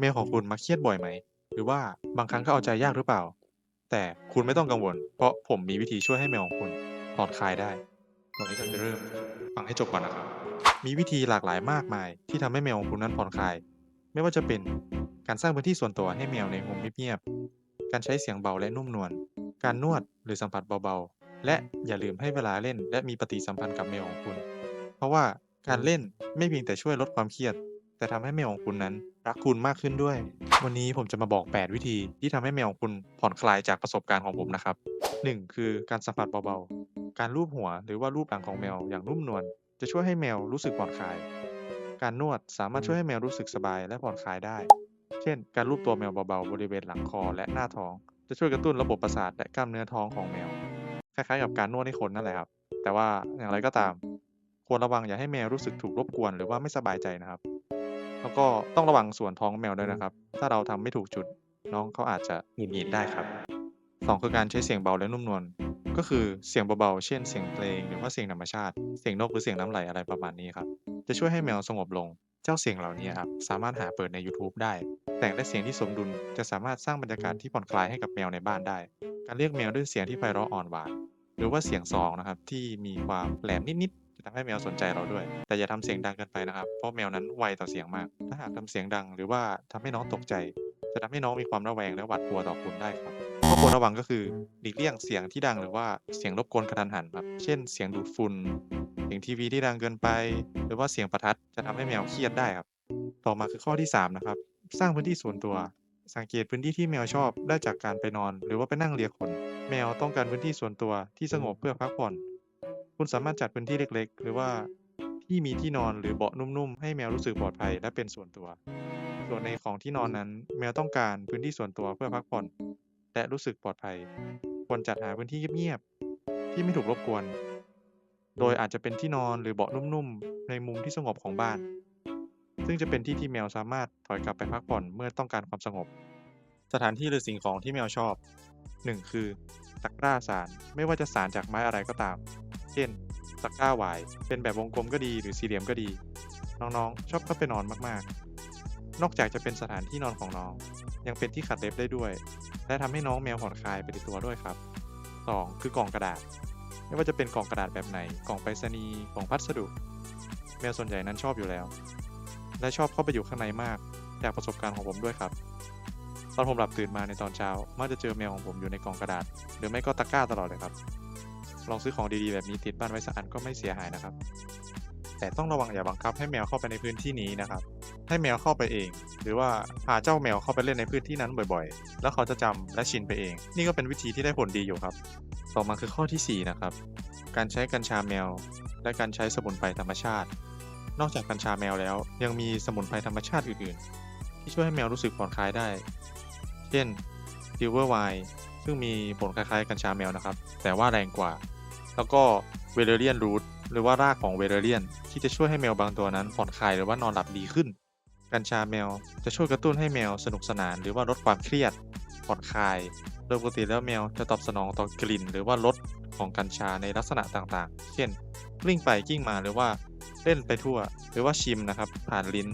แมวของคุณมักเครียดบ่อยไหม หรือว่าบางครั้งก็เอาใจยากหรือเปล่า แต่คุณไม่ต้องกังวล เพราะผมมีวิธีช่วยให้แมวของคุณผ่อนคลายได้ก่อนที่จะเริ่มฟังให้จบก่อนนะครับ มีวิธีหลากหลายมากมาย ที่ทำให้แมวของคุณนั้นผ่อนคลาย ไม่ว่าจะเป็นการสร้างพื้นที่ส่วนตัวให้แมวในมุมเงียบๆการใช้เสียงเบาและนุ่มนวล การนวดหรือสัมผัสเบาๆ และอย่าลืมให้เวลาเล่น และมีปฏิสัมพันธ์กับแมวของคุณ เพราะว่าการเล่นไม่เพียงแต่ช่วยลดความเครียด แต่ทำให้แมวของคุณนั้นรักคุณมากขึ้นด้วย วันนี้ผมจะมาบอก 8 วิธีที่ทำให้แมวของคุณผ่อนคลายจากประสบการณ์ของผมนะครับ 1. คือการสัมผัสเบาๆ การลูบหัวหรือว่าลูบหลังของแมวอย่างนุ่มนวลจะช่วยให้แมวรู้สึกผ่อนคลาย การนวดสามารถช่วยให้แมวรู้สึกสบายและผ่อนคลายได้ เช่น การลูบตัวแมวเบาๆบริเวณหลังคอและหน้าท้อง จะช่วยกระตุ้นระบบประสาทและกล้ามเนื้อท้องของแมว คล้ายๆกับการนวดให้คนนั่นแหละครับ แต่ว่าอย่างไรก็ตาม ควรระวังอย่าให้แมวรู้สึกถูกรบกวนหรือว่าไม่สบายใจนะครับ แล้วก็ต้องระวังส่วนท้องแมวด้วยนะครับ ถ้าเราทำไม่ถูกจุดน้องเขาอาจจะหงุดหงิดได้ครับสองคือการใช้เสียงเบาและนุ่มนวลก็คือเสียงเบาๆ เช่นเสียงเพลงหรือว่าเสียงธรรมชาติ เสียงนกหรือเสียงน้ำไหลอะไรประมาณนี้ครับ จะช่วยให้แมวสงบลง เจ้าเสียงเหล่านี้ครับสามารถหาเปิดใน YouTube ได้ แต่งและเสียงที่สมดุลจะสามารถสร้างบรรยากาศที่ผ่อนคลายให้กับแมวในบ้านได้ การเรียกแมวด้วยเสียงที่ไพเราะอ่อนหวาน หรือว่าเสียงซองนะครับที่มีความแหลมนิดๆจะ ทำให้แมวสนใจเราด้วย แต่อย่าทำเสียงดังเกินไปนะครับ เพราะแมวนั้นไวต่อเสียงมาก ถ้าหากทำเสียงดังหรือว่าทำให้น้องตกใจ จะทำให้น้องมีความระแวงและหวาดกลัวต่อคุณได้ครับข้อควรระวังก็คือหลีกเลี่ยงเสียงที่ดังหรือว่าเสียงรบกวนกระทันหันครับ เช่น เสียงดูดฝุ่น เสียงทีวีที่ดังเกินไป หรือว่าเสียงประทัดจะทำให้แมวเครียดได้ครับ ต่อมาคือข้อที่สามนะครับ สร้างพื้นที่ส่วนตัว สังเกตพื้นที่ที่แมวชอบได้จากการไปนอน หรือว่าไปนั่งเลียขน แมวต้องการพื้นที่ส่วนตัวที่สงบเพื่อพักผ่อน คุณสามารถจัดพื้นที่เล็กๆ หรือว่าที่มีที่นอนหรือเบาะนุ่มๆ ให้แมวรู้สึกปลอดภัยและเป็นส่วนตัว ส่วนในของที่นอนนั้น แมวต้องการพื้นที่ส่วนตัวเพื่อพักผ่อน และรู้สึกปลอดภัย ควรจัดหาพื้นที่เงียบๆ ที่ไม่ถูกรบกวน โดยอาจจะเป็นที่นอนหรือเบาะนุ่มๆ ในมุมที่สงบของบ้าน ซึ่งจะเป็นที่ที่แมวสามารถถอยกลับไปพักผ่อนเมื่อต้องการความสงบ สถานที่หรือสิ่งของที่แมวชอบ 1. คือตะกร้าสารไม่ว่าจะสารจากไม้อะไรก็ตาม เช่นตะกร้าหวาย เป็นแบบวงกลมก็ดีหรือสี่เหลี่ยมก็ดี น้องๆ ชอบเข้าไปนอนมากๆ นอกจากจะเป็นสถานที่นอนของน้อง ยังเป็นที่ขัดเล็บได้ด้วย และทำให้น้องแมวผ่อนคลายไปในตัวด้วยครับ 2. คือกล่องกระดาษ ไม่ว่าจะเป็นกล่องกระดาษแบบไหน กล่องไปรษณีย์กล่องพัสดุ แมวส่วนใหญ่นั้นชอบอยู่แล้ว และชอบเข้าไปอยู่ข้างในมากจากประสบการณ์ของผมด้วยครับ ตอนผมหลับตื่นมาในตอนเช้ามักจะเจอแมวของผมอยู่ในกล่องกระดาษ หรือไม่ก็ตะกร้าตลอดเลยครับ ลองซื้อของดีๆแบบนี้ติดบ้านไว้สักอันก็ไม่เสียหายนะครับ แต่ต้องระวังอย่าบังคับให้แมวเข้าไปในพื้นที่นี้นะครับ ให้แมวเข้าไปเอง หรือว่าพาเจ้าแมวเข้าไปเล่นในพื้นที่นั้นบ่อยๆ แล้วเขาจะจำและชินไปเอง นี่ก็เป็นวิธีที่ได้ผลดีอยู่ครับ ต่อมาคือข้อที่4นะครับ การใช้กัญชาแมว และการใช้สมุนไพรธรรมชาติ นอกจากกัญชาแมวแล้ว ยังมีสมุนไพรธรรมชาติอื่นๆ ที่ช่วยให้แมวรู้สึกผ่อนคลายได้ เช่นซิลเวอร์ไวน์ซึ่งมีผลคล้ายๆกัญชาแมวนะครับ แต่ว่าแรงกว่า แล้วก็เวเลเรียนรูทหรือว่ารากของเวเลเรียนที่จะช่วยให้แมวบางตัวนั้นผ่อนคลายหรือว่านอนหลับดีขึ้น กัญชาแมวจะช่วยกระตุ้นให้แมวสนุกสนาน หรือว่าลดความเครียดผ่อนคลายโดยปกติแล้วแมวจะตอบสนองต่อกลิ่น หรือว่ารสของกัญชาในลักษณะต่างๆ เช่นกลิ้งไปกิ้งมาหรือว่าเล่นไปทั่ว หรือว่าชิมนะครับผ่านลิ้น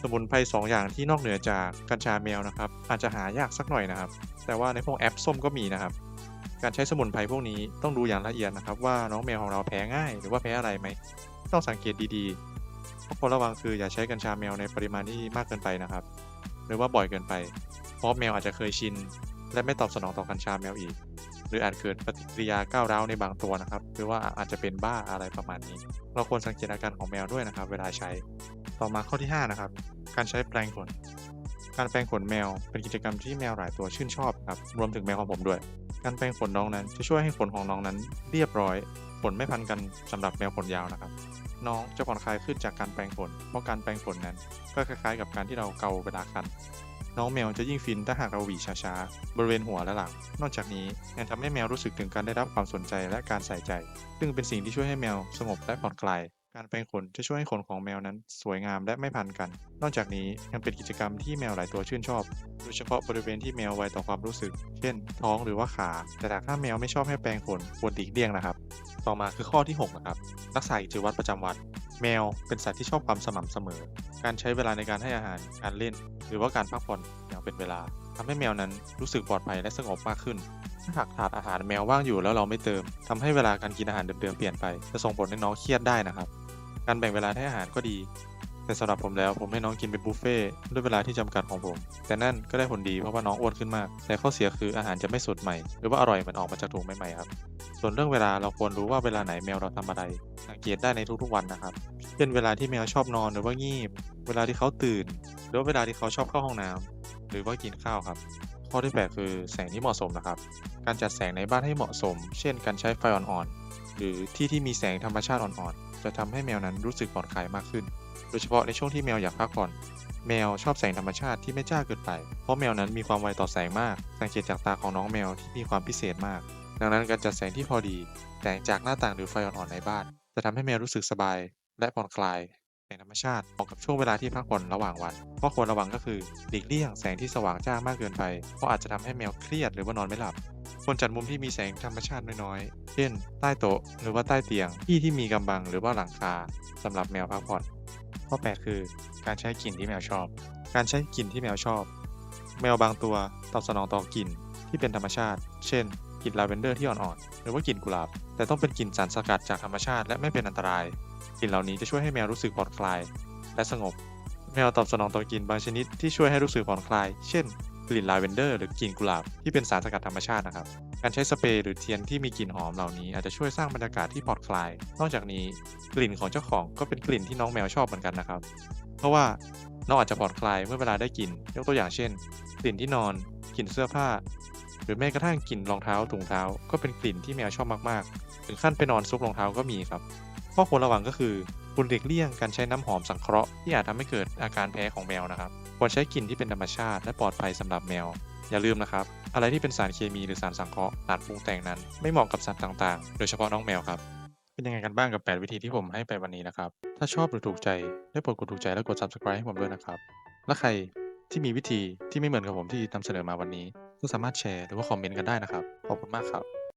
สมุนไพรสองอย่างที่นอกเหนือจากกัญชาแมวนะครับ อาจจะหายากสักหน่อยนะครับ แต่ว่าในพวกแอปส้มก็มีนะครับ การใช้สมุนไพรพวกนี้ต้องดูอย่างละเอียดนะครับว่าน้องแมวของเราแพ้ง่าย หรือว่าแพ้อะไรไหมต้องสังเกตดีๆข้อควรระวังคืออย่าใช้กัญชาแมวในปริมาณที่มากเกินไปนะครับ หรือว่าบ่อยเกินไป เพราะแมวอาจจะเคยชิน และไม่ตอบสนองต่อกัญชาแมวอีก หรืออาจเกิดปฏิกิริยาก้าวร้าวในบางตัวนะครับ หรือว่าอาจจะเป็นบ้าอะไรประมาณนี้ เราควรสังเกตอาการของแมวด้วยนะครับ เวลาใช้ ต่อมาข้อที่ 5 นะครับ การใช้แปรงขนการแปรงขนแมวเป็นกิจกรรมที่แมวหลายตัวชื่นชอบครับรวมถึงแมวของผมด้วย การแปรงขนน้องนั้นจะช่วยให้ขนของน้องนั้น เรียบร้อยขนไม่พันกันสำหรับแมวขนยาวนะครับ น้องจะผ่อนคลายขึ้นจากการแปรงขนเพราะการแปรงขนนั้น ก็คล้ายๆ กับการที่เราเกาเวลาคันน้องแมวจะยิ่งฟินถ้าหากเราหวีช้าๆ บริเวณหัวและหลัง นอกจากนี้ยังทำให้แมวรู้สึกถึงการได้รับความสนใจและการใส่ใจ ซึ่งเป็นสิ่งที่ช่วยให้แมวสงบและผ่อนคลาย การแปรงขนจะช่วยให้ขนของแมวนั้นสวยงามและไม่พันกัน นอกจากนี้ยังเป็นกิจกรรมที่แมวหลายตัวชื่นชอบ โดยเฉพาะบริเวณที่แมวไวต่อความรู้สึก เช่น ท้องหรือว่าขา แต่ถ้าแมวไม่ชอบให้แปรงขนควรหลีกเลี่ยงนะครับ ต่อมาคือข้อที่6นะครับ รักษากิจวัตรประจำวัน แมวเป็นสัตว์ที่ชอบความสม่ำเสมอ การใช้เวลาในการให้อาหาร การเล่น หรือว่าการพักผ่อนอย่างเป็นเวลา ทำให้แมวนั้นรู้สึกปลอดภัยและสงบมากขึ้น ถ้าหากถาดอาหารแมวว่างอยู่แล้วเราไม่เติมทำให้เวลาการกินอาหารเดิมๆเปลี่ยนไป จะส่งผลให้น้องเครียดได้นะครับ การแบ่งเวลาให้อาหารก็ดี แต่สำหรับผมแล้วผมให้น้องกินเป็นบุฟเฟ่ด้วยเวลาที่จำกัดของผม แต่นั่นก็ได้ผลดีเพราะว่าน้องอ้วนขึ้นมาก แต่ข้อเสียคืออาหารจะไม่สดใหม่ หรือว่าอร่อยเหมือนออกมาจากถุงใหม่ๆครับส่วนเรื่องเวลาเราควรรู้ว่าเวลาไหนแมวเราทำอะไร สังเกตได้ในทุกๆวันนะครับ เช่นเวลาที่แมวชอบนอนหรือว่างีบ เวลาที่เขาตื่น หรือเวลาที่เขาชอบเข้าห้องน้ำ หรือว่ากินข้าวครับ ข้อที่แปดคือแสงที่เหมาะสมนะครับ การจัดแสงในบ้านให้เหมาะสม เช่น การใช้ไฟอ่อนๆ หรือที่ที่มีแสงธรรมชาติอ่อนๆ จะทำให้แมวนั้นรู้สึกผ่อนคลายมากขึ้น โดยเฉพาะในช่วงที่แมวอยากพักผ่อน แมวชอบแสงธรรมชาติที่ไม่จ้าเกินไป เพราะแมวนั้นมีความไวต่อแสงมาก สังเกตจากตาของน้องแมวที่มีความพิเศษมาก ดังนั้นการจัดแสงที่พอดี แสงจากหน้าต่างหรือไฟอ่อนๆในบ้าน จะทำให้แมวรู้สึกสบาย และผ่อนคลาย แสงธรรมชาติเหมาะกับช่วงเวลาที่พักผ่อนระหว่างวันข้อควรระวังก็คือหลีกเลี่ยงแสงที่สว่างจ้ามากเกินไป เพราะอาจจะทำให้แมวเครียดหรือว่านอนไม่หลับควรจัดมุมที่มีแสงธรรมชาติน้อยๆ เช่น ใต้โต๊ะหรือว่าใต้เตียง ที่ที่มีกำบังหรือว่าหลังคาสำหรับแมวพักผ่อน ข้อแปดคือ การใช้กลิ่นที่แมวชอบ การใช้กลิ่นที่แมวชอบ แมวบางตัวตอบสนองต่อกลิ่นที่เป็นธรรมชาติ เช่น กลิ่นลาเวนเดอร์ที่อ่อนๆหรือว่ากลิ่นกุหลาบ แต่ต้องเป็นกลิ่นสารสกัดจากธรรมชาติและไม่เป็นอันตราย กลิ่นเหล่านี้จะช่วยให้แมวรู้สึกผ่อนคลาย และสงบ แมวตอบสนองต่อกลิ่นบางชนิดที่ช่วยให้รู้สึกผ่อนคลาย เช่น กลิ่นลาเวนเดอร์หรือกลิ่นกุหลาบที่เป็นสารสกัดธรรมชาตินะครับ การใช้สเปรย์หรือเทียนที่มีกลิ่นหอมเหล่านี้อาจจะช่วยสร้างบรรยากาศที่ผ่อนคลาย นอกจากนี้ กลิ่นของเจ้าของก็เป็นกลิ่นที่น้องแมวชอบเหมือนกันนะครับ เพราะว่าน้องอาจจะผ่อนคลายเมื่อเวลาได้กลิ่น ยกตัวอย่างเช่น กลิ่นที่นอน กลิ่นเสื้อผ้า รือแม้กระทั่งกลิ่นรองเท้าถุงเท้าก็เป็นกลิ่นที่แมวชอบมากๆ ถึงขั้นไปนอนซุกรองเท้าก็มีครับ ข้อควรระวังก็คือคุณหลีกเลี่ยงการใช้น้ำหอมสังเคราะห์ที่อาจทำให้เกิดอาการแพ้ของแมวนะครับ ควรใช้กลิ่นที่เป็นธรรมชาติและปลอดภัยสำหรับแมว อย่าลืมนะครับ อะไรที่เป็นสารเคมีหรือสารสังเคราะห์สารปรุงแต่งนั้น ไม่เหมาะกับสัตว์ต่างๆ โดยเฉพาะน้องแมวครับเป็นยังไงกันบ้างกับ 8 วิธีที่ผมให้ไปวันนี้นะครับ ถ้าชอบหรือถูกใจได้โปรดกดถูกใจและกด subscribe ให้ผมด้วยนะครับ และใคร ที่มีวิธีที่ไม่เหมือนกับผมที่นำเสนอมาวันนี้ก็สามารถแชร์หรือว่าคอมเมนต์กันได้นะครับ ขอบคุณมากครับ